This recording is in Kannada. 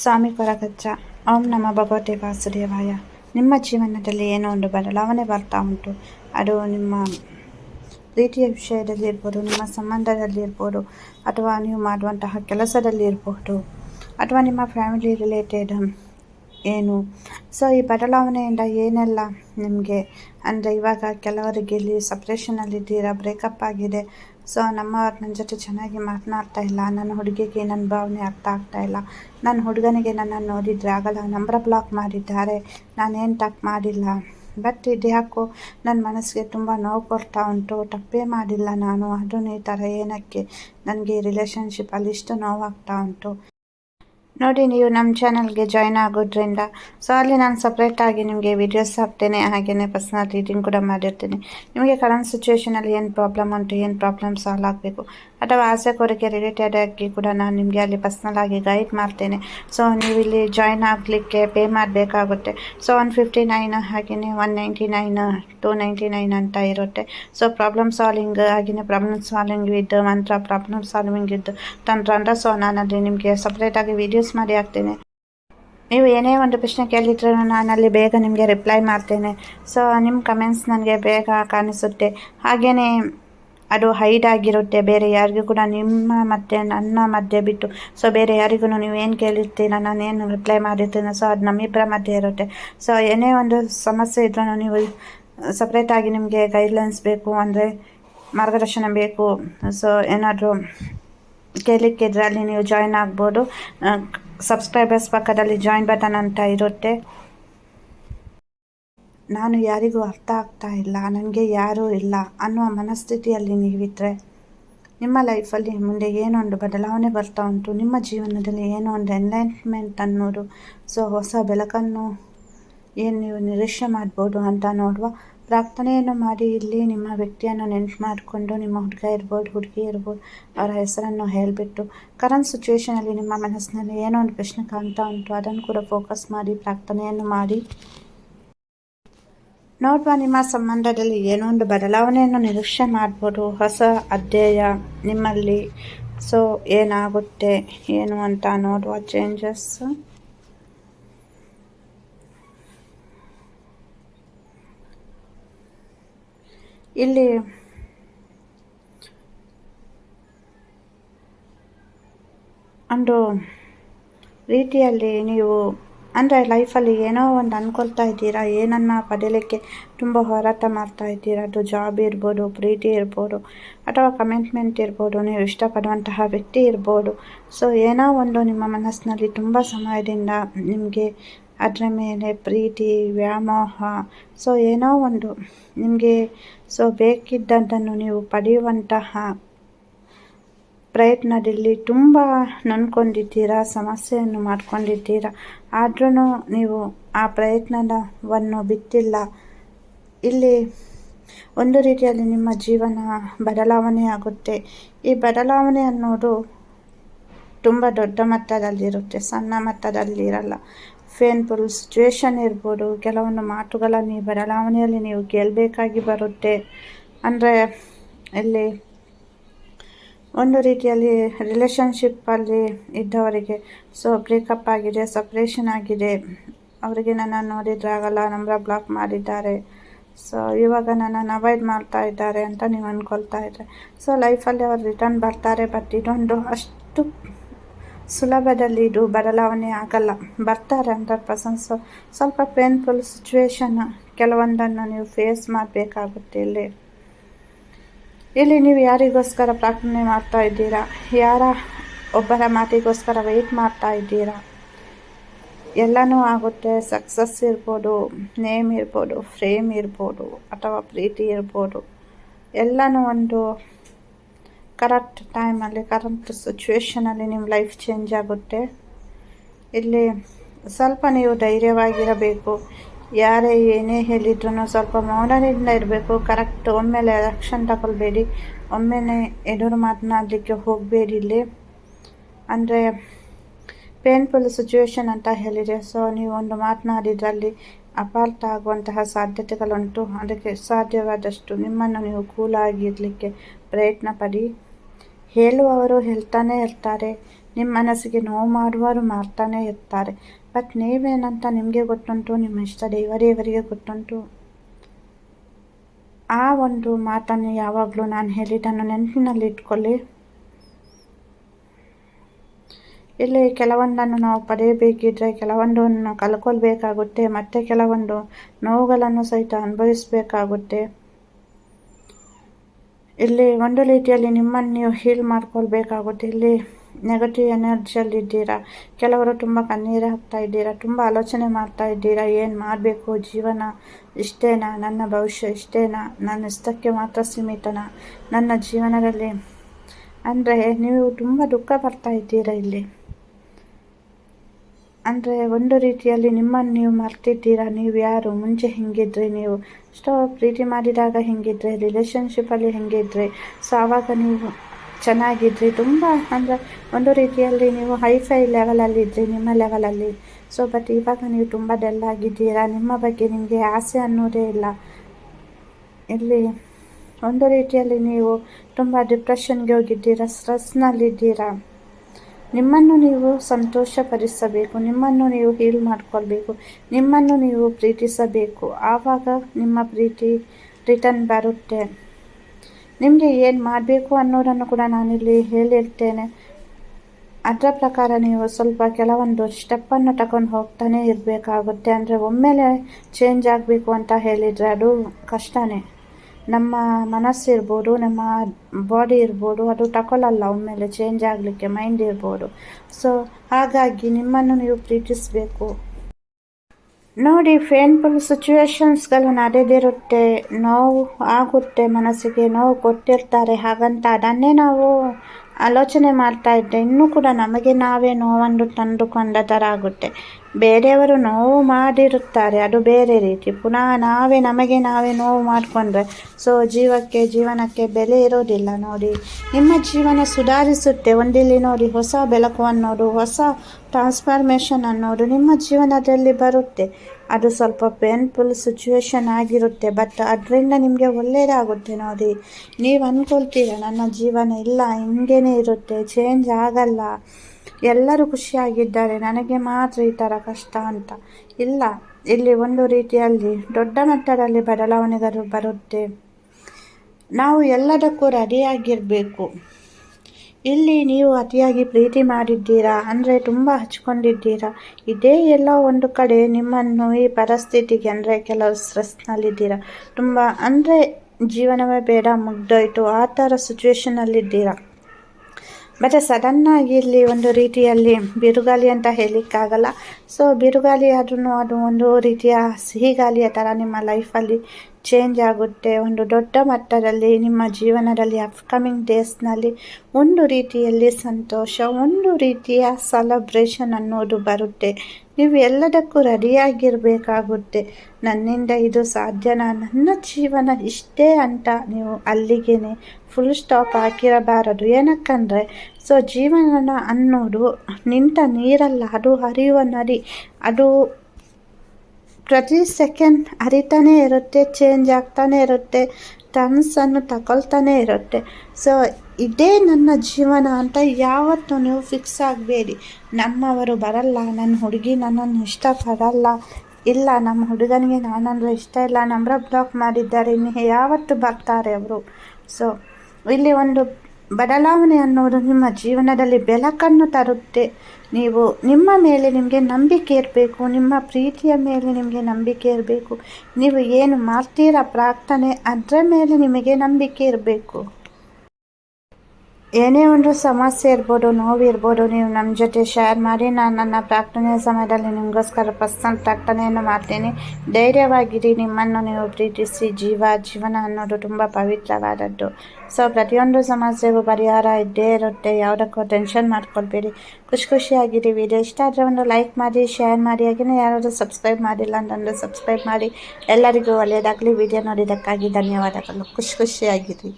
ಸ್ವಾಮಿ ಕೊರಗಜ್ಜ ಓಂ ನಮ ಭಗವತೆ ವಾಸುದೇವಾಯ. ನಿಮ್ಮ ಜೀವನದಲ್ಲಿ ಏನೋ ಒಂದು ಬದಲಾವಣೆ ಬರ್ತಾ ಉಂಟು. ಅದು ನಿಮ್ಮ ಪ್ರೀತಿಯ ವಿಷಯದಲ್ಲಿ ಇರ್ಬೋದು, ನಿಮ್ಮ ಸಂಬಂಧದಲ್ಲಿ ಇರ್ಬೋದು, ಅಥವಾ ನೀವು ಮಾಡುವಂತಹ ಕೆಲಸದಲ್ಲಿ ಇರಬಹುದು ಅಥವಾ ನಿಮ್ಮ ಫ್ಯಾಮಿಲಿ ರಿಲೇಟೆಡ್ ಏನು. ಸೊ ಈ ಬದಲಾವಣೆಯಿಂದ ಏನೆಲ್ಲ ನಿಮಗೆ, ಅಂದರೆ ಇವಾಗ ಕೆಲವರಿಗೆ ಇಲ್ಲಿ ಸಪ್ರೇಷನಲ್ಲಿದ್ದೀರಾ ಬ್ರೇಕಪ್ ಆಗಿದೆ. ಸೊ ನಮ್ಮವ್ರು ನನ್ನ ಜೊತೆ ಚೆನ್ನಾಗಿ ಮಾತನಾಡ್ತಾ ಇಲ್ಲ. ನನ್ನ ಹುಡುಗಿಗೆ ನನ್ನ ಭಾವನೆ ಅರ್ಥ ಆಗ್ತಾ ಇಲ್ಲ. ನನ್ನ ಹುಡುಗನಿಗೆ ನನ್ನನ್ನು ನೋಡಿದರೆ ಆಗಲ್ಲ. ನಂಬರ್ ಬ್ಲಾಕ್ ಮಾಡಿದ್ದಾರೆ. ನಾನೇನು ತಪ್ಪು ಮಾಡಿಲ್ಲ. ಬಟ್ ಇದು ಯಾಕೋ ನನ್ನ ಮನಸ್ಸಿಗೆ ತುಂಬ ನೋವು ಕೊಡ್ತಾ ಉಂಟು. ತಪ್ಪೇ ಮಾಡಿಲ್ಲ ನಾನು. ಅದನ್ನು ಈ ಥರ ಏನಕ್ಕೆ? ನನಗೆ ರಿಲೇಷನ್ಶಿಪ್ಪಲ್ಲಿ ಇಷ್ಟು ನೋವಾಗ್ತಾ ಉಂಟು. ನೋಡಿ, ನೀವು ನಮ್ಮ ಚಾನಲ್ಗೆ ಜಾಯ್ನ್ ಆಗೋದ್ರಿಂದ ಸೊ ಅಲ್ಲಿ ನಾನು ಸಪ್ರೇಟಾಗಿ ನಿಮಗೆ ವೀಡಿಯೋಸ್ ಹಾಕ್ತೇನೆ ಹಾಗೆಯೇ ಪರ್ಸ್ನಲ್ ರೀಡಿಂಗ್ ಕೂಡ ಮಾಡಿರ್ತೀನಿ. ನಿಮಗೆ ಕರೆಂಟ್ ಸಿಚುವೇಷನಲ್ಲಿ ಏನು ಪ್ರಾಬ್ಲಮ್ ಉಂಟು, ಏನು ಪ್ರಾಬ್ಲಮ್ ಸಾಲ್ವ್ ಆಗಬೇಕು, ಅಥವಾ ಆಸೆ ಕೋರಿಕೆ ರಿಲೇಟೆಡ್ ಆಗಿ ಕೂಡ ನಾನು ನಿಮಗೆ ಅಲ್ಲಿ ಪರ್ಸ್ನಲ್ ಆಗಿ ಗೈಡ್ ಮಾಡ್ತೇನೆ. ಸೊ ನೀವು ಇಲ್ಲಿ ಜಾಯ್ನ್ ಆಗಲಿಕ್ಕೆ ಪೇ ಮಾಡಬೇಕಾಗುತ್ತೆ. ಸೊ ಒನ್ ಫಿಫ್ಟಿ ನೈನ್ ಹಾಗೆಯೇ one ninety nine two ninety nine ಅಂತ ಇರುತ್ತೆ. ಸೊ ಪ್ರಾಬ್ಲಮ್ ಸಾಲ್ವಿಂಗ್ ಹಾಗೆಯೇ problem solving with Mantra problem solving ಇದ್ದು ತಂತ್ರ ಅಂದ್ರೆ ಸೊ ನಾನು ಅಲ್ಲಿ ನಿಮಗೆ ಸಪ್ರೇಟಾಗಿ ವೀಡಿಯೋಸ್ ಮಾಡಿ ಹಾಕ್ತೇನೆ. ನೀವು ಏನೇ ಒಂದು ಪ್ರಶ್ನೆ ಕೇಳಿದ್ರು ಅಲ್ಲಿ ಬೇಗ ನಿಮಗೆ ರಿಪ್ಲೈ ಮಾಡ್ತೇನೆ. ಸೊ ನಿಮ್ಮ ಕಮೆಂಟ್ಸ್ ನನಗೆ ಬೇಗ ಕಾಣಿಸುತ್ತೆ. ಹಾಗೆಯೇ ಅದು ಹೈಡ್ ಆಗಿರುತ್ತೆ. ಬೇರೆ ಯಾರಿಗೂ ಕೂಡ ನಿಮ್ಮ ಮತ್ತು ನನ್ನ ಮಧ್ಯೆ ಬಿಟ್ಟು. ಸೊ ಬೇರೆ ಯಾರಿಗೂ ನೀವು ಏನು ಕೇಳಿರ್ತೀರ ನಾನೇನು ರಿಪ್ಲೈ ಮಾಡಿರ್ತೀನೋ. ಸೊ ಅದು ನಮ್ಮಿಬ್ಬರ ಮಧ್ಯೆ ಇರುತ್ತೆ. ಸೊ ಏನೇ ಒಂದು ಸಮಸ್ಯೆ ಇದ್ರೂ ನೀವು ಸಪ್ರೇಟಾಗಿ ನಿಮಗೆ ಗೈಡ್ಲೈನ್ಸ್ ಬೇಕು ಅಂದರೆ ಮಾರ್ಗದರ್ಶನ ಬೇಕು. ಸೊ ಏನಾದರೂ ಕೇಳಲಿಕ್ಕಿದ್ರೆ ಅಲ್ಲಿ ನೀವು ಜಾಯ್ನ್ ಆಗ್ಬೋದು. ಸಬ್ಸ್ಕ್ರೈಬರ್ಸ್ ಪಕ್ಕದಲ್ಲಿ ಜಾಯಿನ್ ಬಟನ್ ಅಂತ ಇರುತ್ತೆ. ನಾನು ಯಾರಿಗೂ ಅರ್ಥ ಆಗ್ತಾ ಇಲ್ಲ, ನನಗೆ ಯಾರೂ ಇಲ್ಲ ಅನ್ನುವ ಮನಸ್ಥಿತಿಯಲ್ಲಿ ನೀವಿದ್ರೆ ನಿಮ್ಮ ಲೈಫಲ್ಲಿ ಮುಂದೆ ಏನೊಂದು ಬದಲಾವಣೆ ಬರ್ತಾ ಉಂಟು, ನಿಮ್ಮ ಜೀವನದಲ್ಲಿ ಏನೋ ಒಂದು ಎನ್ಲೈನ್ಮೆಂಟ್ ಅನ್ನೋದು, ಸೊ ಹೊಸ ಬೆಳಕನ್ನು ಏನು ನೀವು ನಿರೀಕ್ಷೆ ಮಾಡ್ಬೋದು ಅಂತ ನೋಡುವ ಪ್ರಾರ್ಥನೆಯನ್ನು ಮಾಡಿ, ಇಲ್ಲಿ ನಿಮ್ಮ ವ್ಯಕ್ತಿಯನ್ನು ನೆನ್ಪು ಮಾಡಿಕೊಂಡು, ನಿಮ್ಮ ಹುಡುಗ ಇರ್ಬೋದು, ಹುಡುಗಿ ಇರ್ಬೋದು, ಅವರ ಹೆಸರನ್ನು ಹೇಳಿಬಿಟ್ಟು ಕರೆಂಟ್ ಸಿಚುವೇಷನಲ್ಲಿ ನಿಮ್ಮ ಮನಸ್ಸಿನಲ್ಲಿ ಏನೋ ಒಂದು ಪ್ರಶ್ನೆ ಕಾಣ್ತಾ ಉಂಟು, ಅದನ್ನು ಕೂಡ ಫೋಕಸ್ ಮಾಡಿ, ಪ್ರಾರ್ಥನೆಯನ್ನು ಮಾಡಿ. ನೋಡುವ, ನಿಮ್ಮ ಸಂಬಂಧದಲ್ಲಿ ಏನೋ ಒಂದು ಬದಲಾವಣೆಯನ್ನು ನಿರೀಕ್ಷೆ ಮಾಡ್ಬೋದು, ಹೊಸ ಅಧ್ಯಯ ನಿಮ್ಮಲ್ಲಿ. ಸೊ ಏನಾಗುತ್ತೆ, ಏನು ಅಂತ ನೋಡುವ ಚೇಂಜಸ್ ಇಲ್ಲಿ ಒಂದು ರೀತಿಯಲ್ಲಿ ನೀವು, ಅಂದರೆ ಲೈಫಲ್ಲಿ ಏನೋ ಒಂದು ಅಂದ್ಕೊಳ್ತಾ ಇದ್ದೀರಾ, ಏನನ್ನ ಪಡೆಯಲಿಕ್ಕೆ ತುಂಬ ಹೋರಾಟ ಮಾಡ್ತಾ ಇದ್ದೀರಾ, ಅದು ಜಾಬ್ ಇರ್ಬೋದು, ಪ್ರೀತಿ ಇರ್ಬೋದು, ಅಥವಾ ಕಮಿಟ್ಮೆಂಟ್ ಇರ್ಬೋದು, ನೀವು ಇಷ್ಟಪಡುವಂತಹ ವ್ಯಕ್ತಿ ಇರ್ಬೋದು. ಸೊ ಏನೋ ಒಂದು ನಿಮ್ಮ ಮನಸ್ಸಿನಲ್ಲಿ ತುಂಬ ಸಮಯದಿಂದ ನಿಮಗೆ ಅದರ ಮೇಲೆ ಪ್ರೀತಿ, ವ್ಯಾಮೋಹ ಸೊ ಏನೋ ಒಂದು ನಿಮಗೆ ಸೊ ಬೇಕಿದ್ದದ್ದನ್ನು ನೀವು ಪಡೆಯುವಂತಹ ಪ್ರಯತ್ನದಲ್ಲಿ ತುಂಬ ನೊಂದ್ಕೊಂಡಿದ್ದೀರಾ, ಸಮಸ್ಯೆಯನ್ನು ಮಾಡ್ಕೊಂಡಿದ್ದೀರಾ ಆದ್ರೂ ನೀವು ಆ ಪ್ರಯತ್ನವನ್ನು ಬಿಟ್ಟಿಲ್ಲ. ಇಲ್ಲಿ ಒಂದು ರೀತಿಯಲ್ಲಿ ನಿಮ್ಮ ಜೀವನ ಬದಲಾವಣೆ ಆಗುತ್ತೆ. ಈ ಬದಲಾವಣೆ ಅನ್ನೋದು ತುಂಬ ದೊಡ್ಡ ಮಟ್ಟದಲ್ಲಿರುತ್ತೆ, ಸಣ್ಣ ಮಟ್ಟದಲ್ಲಿ ಫೇನ್ಫುಲ್ ಸಿಚುವೇಶನ್ ಇರ್ಬೋದು, ಕೆಲವೊಂದು ಮಾತುಗಳನ್ನು ಈ ಬದಲಾವಣೆಯಲ್ಲಿ ನೀವು ಗೆಲ್ಲಬೇಕಾಗಿ ಬರುತ್ತೆ. ಅಂದರೆ ಇಲ್ಲಿ ಒಂದು ರೀತಿಯಲ್ಲಿ ರಿಲೇಷನ್ಶಿಪ್ಪಲ್ಲಿ ಇದ್ದವರಿಗೆ, ಸೊ ಬ್ರೇಕಪ್ ಆಗಿದೆ ಸಪ್ರೇಷನ್ ಆಗಿದೆ. ಅವರಿಗೆ ನನ್ನ ನೋಡಿದ್ರೆ ಆಗಲ್ಲ ನಂಬರ್ ಬ್ಲಾಕ್ ಮಾಡಿದ್ದಾರೆ. ಸೊ ಇವಾಗ ನನ್ನನ್ನು ಅವಾಯ್ಡ್ ಮಾಡ್ತಾ ಇದ್ದಾರೆ ಅಂತ ನೀವು ಅಂದ್ಕೊಳ್ತಾ ಇದ್ದಾರೆ ಸೊ ಲೈಫಲ್ಲಿ ಅವರು ರಿಟರ್ನ್ ಬರ್ತಾರೆ ಬಟ್ ಇದೊಂದು ಅಷ್ಟು ಸುಲಭದಲ್ಲಿ ಇದು ಬದಲಾವಣೆ ಆಗಲ್ಲ. ಬರ್ತಾರೆ ಹಂಡ್ರೆಡ್ ಪರ್ಸೆಂಟ್ ಸೊ ಸ್ವಲ್ಪ ಪೇನ್ಫುಲ್ ಸಿಚುವೇಶನ್ ಕೆಲವೊಂದನ್ನು ನೀವು ಫೇಸ್ ಮಾಡಬೇಕಾಗುತ್ತೆ ಇಲ್ಲಿ. ಇಲ್ಲಿ ನೀವು ಯಾರಿಗೋಸ್ಕರ ಪ್ರಾರ್ಥನೆ ಮಾಡ್ತಾ ಇದ್ದೀರಾ? ಯಾರ ಒಬ್ಬರ ಮಾತಿಗೋಸ್ಕರ ವೆಯ್ಟ್ ಮಾಡ್ತಾ ಇದ್ದೀರಾ? ಎಲ್ಲನೂ ಆಗುತ್ತೆ. ಸಕ್ಸಸ್ ಇರ್ಬೋದು ನೇಮ್ ಇರ್ಬೋದು ಫ್ರೇಮ್ ಇರ್ಬೋದು, ಅಥವಾ ಪ್ರೀತಿ ಇರ್ಬೋದು. ಎಲ್ಲನೂ ಒಂದು ಕರೆಕ್ಟ್ ಟೈಮಲ್ಲಿ ಕರೆಕ್ಟ್ ಸಿಚುವೇಷನಲ್ಲಿ ನಿಮ್ಮ ಲೈಫ್ ಚೇಂಜ್ ಆಗುತ್ತೆ. ಇಲ್ಲಿ ಸ್ವಲ್ಪ ನೀವು ಧೈರ್ಯವಾಗಿರಬೇಕು. ಯಾರೇ ಏನೇ ಹೇಳಿದ್ರು ಸ್ವಲ್ಪ ಮೌನದಿಂದ ಇರಬೇಕು. ಕರೆಕ್ಟ್ ಒಮ್ಮೆಲೆ ಆ್ಯಕ್ಷನ್ ತಗೊಳ್ಬೇಡಿ. ಒಮ್ಮೆಲೆ ಎದುರು ಮಾತನಾಡಲಿಕ್ಕೆ ಹೋಗಬೇಡಿ ಇಲ್ಲಿ. ಅಂದರೆ ಪೇನ್ಫುಲ್ ಸಿಚುವೇಶನ್ ಅಂತ ಹೇಳಿದೆ ಸೊ ನೀವು ಒಂದು ಮಾತನಾಡಿದ್ರಲ್ಲಿ ಅಪಾರ್ಥ ಆಗುವಂತಹ ಸಾಧ್ಯತೆಗಳುಂಟು. ಅದಕ್ಕೆ ಸಾಧ್ಯವಾದಷ್ಟು ನಿಮ್ಮನ್ನು ನೀವು ಕೂಲಾಗಿರಲಿಕ್ಕೆ ಪ್ರಯತ್ನ ಪಡಿ ಹೇಳುವವರು ಹೇಳ್ತಾನೆ ಇರ್ತಾರೆ. ನಿಮ್ಮ ಮನಸ್ಸಿಗೆ ನೋವು ಮಾಡುವವರು ಮಾಡ್ತಾನೆ ಇರ್ತಾರೆ. ಬಟ್ ನೀವೇನಂತ ನಿಮಗೆ ಗೊತ್ತುಂಟು, ನಿಮ್ಮ ಇಷ್ಟ ದೇವರೇವರಿಗೆ ಗೊತ್ತುಂಟು? ಆ ಒಂದು ಮಾತನ್ನು ಯಾವಾಗಲೂ ನಾನು ಹೇಳಿದ್ದನ್ನು ನೆನಪಿನಲ್ಲಿ ಇಟ್ಕೊಳ್ಳಿ. ಇಲ್ಲಿ ಕೆಲವೊಂದನ್ನು ನಾವು ಪಡೆಯಬೇಕಿದ್ರೆ ಕೆಲವೊಂದನ್ನು ಕಲ್ಕೊಳ್ಬೇಕಾಗುತ್ತೆ, ಮತ್ತು ಕೆಲವೊಂದು ನೋವುಗಳನ್ನು ಸಹಿತ ಅನುಭವಿಸಬೇಕಾಗುತ್ತೆ. ಇಲ್ಲಿ ಒಂದು ರೀತಿಯಲ್ಲಿ ನಿಮ್ಮನ್ನು ನೀವು ಹೀಲ್ ಮಾಡ್ಕೊಳ್ಬೇಕಾಗುತ್ತೆ. ಇಲ್ಲಿ ನೆಗೆಟಿವ್ ಎನರ್ಜಿಯಲ್ಲಿ ಇದ್ದೀರಾ? ಕೆಲವರು ತುಂಬ ಕಣ್ಣೀರು ಹಾಕ್ತಾ ಇದ್ದೀರಾ? ತುಂಬ ಆಲೋಚನೆ ಮಾಡ್ತಾ ಇದ್ದೀರಾ? ಏನು ಮಾಡಬೇಕು? ಜೀವನ ಇಷ್ಟೇನಾ? ನನ್ನ ಭವಿಷ್ಯ ಇಷ್ಟೇನಾ? ನನ್ನ ಇಷ್ಟಕ್ಕೆ ಮಾತ್ರ ಸೀಮಿತನ? ನನ್ನ ಜೀವನದಲ್ಲಿ ಅಂದರೆ ನೀವು ತುಂಬ ದುಃಖ ಬರ್ತಾ ಇದ್ದೀರಾ ಇಲ್ಲಿ? ಅಂದರೆ ಒಂದು ರೀತಿಯಲ್ಲಿ ನಿಮ್ಮನ್ನು ನೀವು ಮರ್ತಿದ್ದೀರಾ? ನೀವು ಯಾರು? ಮುಂಚೆ ಹೆಂಗಿದ್ರಿ ನೀವು? ಎಷ್ಟೋ ಪ್ರೀತಿ ಮಾಡಿದಾಗ ಹೆಂಗಿದ್ರೆ? ರಿಲೇಷನ್ಶಿಪ್ಪಲ್ಲಿ ಹೆಂಗಿದ್ರಿ? ಸೊ ಆವಾಗ ನೀವು ಚೆನ್ನಾಗಿದ್ರಿ. ತುಂಬ ಅಂದರೆ ಒಂದು ರೀತಿಯಲ್ಲಿ ನೀವು ಹೈಫೈ ಲೆವೆಲಲ್ಲಿದ್ರಿ ನಿಮ್ಮ ಲೆವೆಲಲ್ಲಿ ಸೊ ಬಟ್ ಇವಾಗ ನೀವು ತುಂಬ ಡೆಲ್ ಆಗಿದ್ದೀರಾ? ನಿಮ್ಮ ಬಗ್ಗೆ ನಿಮಗೆ ಆಸೆ ಅನ್ನೋದೇ ಇಲ್ಲ. ಇಲ್ಲಿ ಒಂದು ರೀತಿಯಲ್ಲಿ ನೀವು ತುಂಬ ಡಿಪ್ರೆಷನ್ಗೆ ಹೋಗಿದ್ದೀರಾ? ಸ್ಟ್ರೆಸ್ನಲ್ಲಿದ್ದೀರಾ ನಿಮ್ಮನ್ನು ನೀವು ಸಂತೋಷಪಡಿಸಬೇಕು, ನಿಮ್ಮನ್ನು ನೀವು ಹೀಲ್ ಮಾಡಿಕೊಳ್ಬೇಕು, ನಿಮ್ಮನ್ನು ನೀವು ಪ್ರೀತಿಸಬೇಕು. ಆವಾಗ ನಿಮ್ಮ ಪ್ರೀತಿ ರಿಟರ್ನ್ ಬರುತ್ತೆ. ನಿಮಗೆ ಏನು ಮಾಡಬೇಕು ಅನ್ನೋದನ್ನು ಕೂಡ ನಾನಿಲ್ಲಿ ಹೇಳಿರ್ತೇನೆ. ಅದರ ಪ್ರಕಾರ ನೀವು ಸ್ವಲ್ಪ ಕೆಲವೊಂದು ಸ್ಟೆಪ್ಪನ್ನು ತಗೊಂಡು ಹೋಗ್ತಾನೆ ಇರಬೇಕಾಗುತ್ತೆ. ಅಂದರೆ ಒಮ್ಮೆಲೆ ಚೇಂಜ್ ಆಗಬೇಕು ಅಂತ ಹೇಳಿದರೆ ಅದು ಕಷ್ಟನೇ. ನಮ್ಮ ಮನಸ್ಸು ಇರ್ಬೋದು, ನಮ್ಮ ಬಾಡಿ ಇರ್ಬೋದು, ಅದು ತಗೊಳ್ಳಲ್ಲ ಒಮ್ಮೆಲೆ ಚೇಂಜ್ ಆಗಲಿಕ್ಕೆ ಮೈಂಡ್ ಇರ್ಬೋದು. ಸೊ ಹಾಗಾಗಿ ನಿಮ್ಮನ್ನು ನೀವು ಪ್ರೀತಿಸಬೇಕು. ನೋಡಿ ಪೇನ್ಫುಲ್ ಸಿಚುವೇಶನ್ಸ್ಗಳು ನಡೆದಿರುತ್ತೆ, ನೋವು ಆಗುತ್ತೆ, ಮನಸ್ಸಿಗೆ ನೋವು ಕೊಟ್ಟಿರ್ತಾರೆ, ಹಾಗಂತ ಅದನ್ನೇ ನಾವು ಆಲೋಚನೆ ಮಾಡ್ತಾ ಇದ್ದೆ ಇನ್ನೂ ಕೂಡ ನಮಗೆ ನಾವೇ ನೋವನ್ನು ತಂದುಕೊಂಡ ಥರ ಆಗುತ್ತೆ. ಬೇರೆಯವರು ನೋವು ಮಾಡಿರುತ್ತಾರೆ. ಅದು ಬೇರೆ ರೀತಿ. ಪುನಃ ನಾವೇ, ನಮಗೆ ನಾವೇ ನೋವು ಮಾಡಿಕೊಂಡ್ರೆ ಸೊ, ಜೀವಕ್ಕೆ, ಜೀವನಕ್ಕೆ ಬೆಲೆ ಇರೋದಿಲ್ಲ ನೋಡಿ. ನಿಮ್ಮ ಜೀವನ ಸುಧಾರಿಸುತ್ತೆ. ಒಂದಿಲ್ಲಿ ನೋಡಿ, ಹೊಸ ಬೆಳಕು ಅನ್ನೋದು, ಹೊಸ ಟ್ರಾನ್ಸ್ಫಾರ್ಮೇಷನ್ ಅನ್ನೋದು ನಿಮ್ಮ ಜೀವನದಲ್ಲಿ ಬರುತ್ತೆ. ಅದು ಸ್ವಲ್ಪ ಪೇನ್ಫುಲ್ ಸಿಚುವೇಶನ್ ಆಗಿರುತ್ತೆ ಬಟ್ ಅದರಿಂದ ನಿಮಗೆ ಒಳ್ಳೆಯದಾಗುತ್ತೆ ನೋಡಿ. ನೀವು ಅಂದ್ಕೊಳ್ತೀರ ನನ್ನ ಜೀವನ ಇಲ್ಲ, ಹಿಂಗೇನೆ ಇರುತ್ತೆ ಚೇಂಜ್ ಆಗಲ್ಲ. ಎಲ್ಲರೂ ಖುಷಿಯಾಗಿದ್ದಾರೆ. ನನಗೆ ಮಾತ್ರ ಈ ಥರ ಕಷ್ಟ ಅಂತ. ಇಲ್ಲ, ಇಲ್ಲಿ ಒಂದು ರೀತಿಯಲ್ಲಿ ದೊಡ್ಡ ಮಟ್ಟದಲ್ಲಿ ಬದಲಾವಣೆಗಳು ಬರುತ್ತೆ. ನಾವು ಎಲ್ಲದಕ್ಕೂ ರೆಡಿಯಾಗಿರಬೇಕು. ಇಲ್ಲಿ ನೀವು ಅತಿಯಾಗಿ ಪ್ರೀತಿ ಮಾಡಿದ್ದೀರಾ? ಅಂದರೆ ತುಂಬ ಹಚ್ಕೊಂಡಿದ್ದೀರಾ? ಇದೇ ಎಲ್ಲೋ ಒಂದು ಕಡೆ ನಿಮ್ಮನ್ನು ಈ ಪರಿಸ್ಥಿತಿಗೆ, ಅಂದರೆ ಕೆಲವು ಸ್ಟ್ರೆಸ್ನಲ್ಲಿದ್ದೀರಾ? ತುಂಬ, ಅಂದರೆ ಜೀವನವೇ ಬೇಡ, ಮುಗ್ದೋಯ್ತು, ಆ ಥರ ಸಿಚುವೇಶನಲ್ಲಿದ್ದೀರಾ ಮತ್ತು ಸಡನ್ನಾಗಿ ಇಲ್ಲಿ ಒಂದು ರೀತಿಯಲ್ಲಿ ಬಿರುಗಾಳಿ ಅಂತ ಹೇಳಲಿಕ್ಕಾಗಲ್ಲ. ಸೊ ಬಿರುಗಾಳಿ ಆದ್ರೂ ಅದು ಒಂದು ರೀತಿಯ ಸಿಹಿಗಾಲಿಯ ಥರ ನಿಮ್ಮ ಲೈಫಲ್ಲಿ ಚೇಂಜ್ ಆಗುತ್ತೆ. ಒಂದು ದೊಡ್ಡ ಮಟ್ಟದಲ್ಲಿ, ನಿಮ್ಮ ಜೀವನದಲ್ಲಿ ಅಪ್ಕಮಿಂಗ್ ಡೇಸ್ನಲ್ಲಿ ಒಂದು ರೀತಿಯಲ್ಲಿ ಸಂತೋಷ, ಒಂದು ರೀತಿಯ ಸೆಲೆಬ್ರೇಷನ್ ಅನ್ನೋದು ಬರುತ್ತೆ. ನೀವು ಎಲ್ಲದಕ್ಕೂ ರೆಡಿಯಾಗಿರಬೇಕಾಗುತ್ತೆ. ನನ್ನಿಂದ ಇದು ಸಾಧ್ಯನಾ ನನ್ನ ಜೀವನ ಇಷ್ಟೇ ಅಂತ ನೀವು ಅಲ್ಲಿಗೆ ಫುಲ್ ಸ್ಟಾಪ್ ಹಾಕಿರಬಾರದು. ಏನಕ್ಕಂದರೆ, ಸೊ ಜೀವನ ಅನ್ನೋದು ನಿಂತ ನೀರಲ್ಲ, ಅದು ಹರಿಯುವ ನದಿ, ಅದು ಪ್ರತಿ ಸೆಕೆಂಡ್ ಅರಿತಾನೇ ಇರುತ್ತೆ ಚೇಂಜ್ ಆಗ್ತಾನೆ ಇರುತ್ತೆ ಟರ್ನ್ಸನ್ನು ತಗೊಳ್ತಾನೆ ಇರುತ್ತೆ. ಸೊ ಇದೇ ನನ್ನ ಜೀವನ ಅಂತ ಯಾವತ್ತೂ ನೀವು ಫಿಕ್ಸ್ ಆಗಬೇಡಿ. ನಮ್ಮವರು ಬರಲ್ಲ ನನ್ನ ಹುಡುಗಿ ನನ್ನನ್ನು ಇಷ್ಟಪಡಲ್ಲ. ಇಲ್ಲ ನಮ್ಮ ಹುಡುಗನಿಗೆ ನಾನಂದ್ರೆ ಇಷ್ಟ ಇಲ್ಲ ನಂಬರ್ ಬ್ಲಾಕ್ ಮಾಡಿದ್ದಾರೆ, ಇನ್ನು ಯಾವತ್ತು ಬರ್ತಾರೆ ಅವರು? ಸೊ ಇಲ್ಲಿ ಒಂದು ಬದಲಾವಣೆ ಅನ್ನೋದು ನಿಮ್ಮ ಜೀವನದಲ್ಲಿ ಬೆಳಕನ್ನು ತರುತ್ತೆ. ನೀವು ನಿಮ್ಮ ಮೇಲೆ ನಿಮಗೆ ನಂಬಿಕೆ ಇರಬೇಕು, ನಿಮ್ಮ ಪ್ರೀತಿಯ ಮೇಲೆ ನಿಮಗೆ ನಂಬಿಕೆ ಇರಬೇಕು, ನೀವು ಏನು ಮಾಡ್ತೀರಾ ಪ್ರಾರ್ಥನೆ ಅದರ ಮೇಲೆ ನಿಮಗೆ ನಂಬಿಕೆ ಇರಬೇಕು. ಏನೇ ಒಂದು ಸಮಸ್ಯೆ ಇರ್ಬೋದು, ನೋವು ಇರ್ಬೋದು, ನೀವು ನಮ್ಮ ಜೊತೆ ಶೇರ್ ಮಾಡಿ, ನಾನು ನನ್ನ ಪ್ರಾರ್ಥನೆಯ ಸಮಯದಲ್ಲಿ ನಿಮಗೋಸ್ಕರ ಪರ್ಸನಲ್ ಪ್ರಾರ್ಥನೆಯನ್ನು ಮಾಡ್ತೀನಿ. ಧೈರ್ಯವಾಗಿರಿ, ನಿಮ್ಮನ್ನು ನೀವು ಪ್ರೀತಿಸಿ, ಜೀವ, ಜೀವನ ಅನ್ನೋದು ತುಂಬ ಪವಿತ್ರವಾದದ್ದು. ಸೊ ಪ್ರತಿಯೊಂದು ಸಮಸ್ಯೆಗೂ ಪರಿಹಾರ ಇದ್ದೇ ಇರುತ್ತೆ, ಯಾವುದಕ್ಕೂ ಟೆನ್ಷನ್ ಮಾಡ್ಕೊಳ್ಬೇಡಿ. ಖುಷಿ ಖುಷಿಯಾಗಿರಿ ವಿಡಿಯೋ ಇಷ್ಟ ಆದರೆ ಒಂದು ಲೈಕ್ ಮಾಡಿ ಶೇರ್ ಮಾಡಿ ಹಾಗೆಯೇ ಯಾರಾದರೂ ಸಬ್ಸ್ಕ್ರೈಬ್ ಮಾಡಿಲ್ಲ ಅಂತಂದರೆ ಸಬ್ಸ್ಕ್ರೈಬ್ ಮಾಡಿ. ಎಲ್ಲರಿಗೂ ಒಳ್ಳೆಯದಾಗಲಿ ವಿಡಿಯೋ ನೋಡಿದ್ದಕ್ಕಾಗಿ ಧನ್ಯವಾದಗಳು. ಖುಷಿ ಖುಷಿಯಾಗಿರಿ.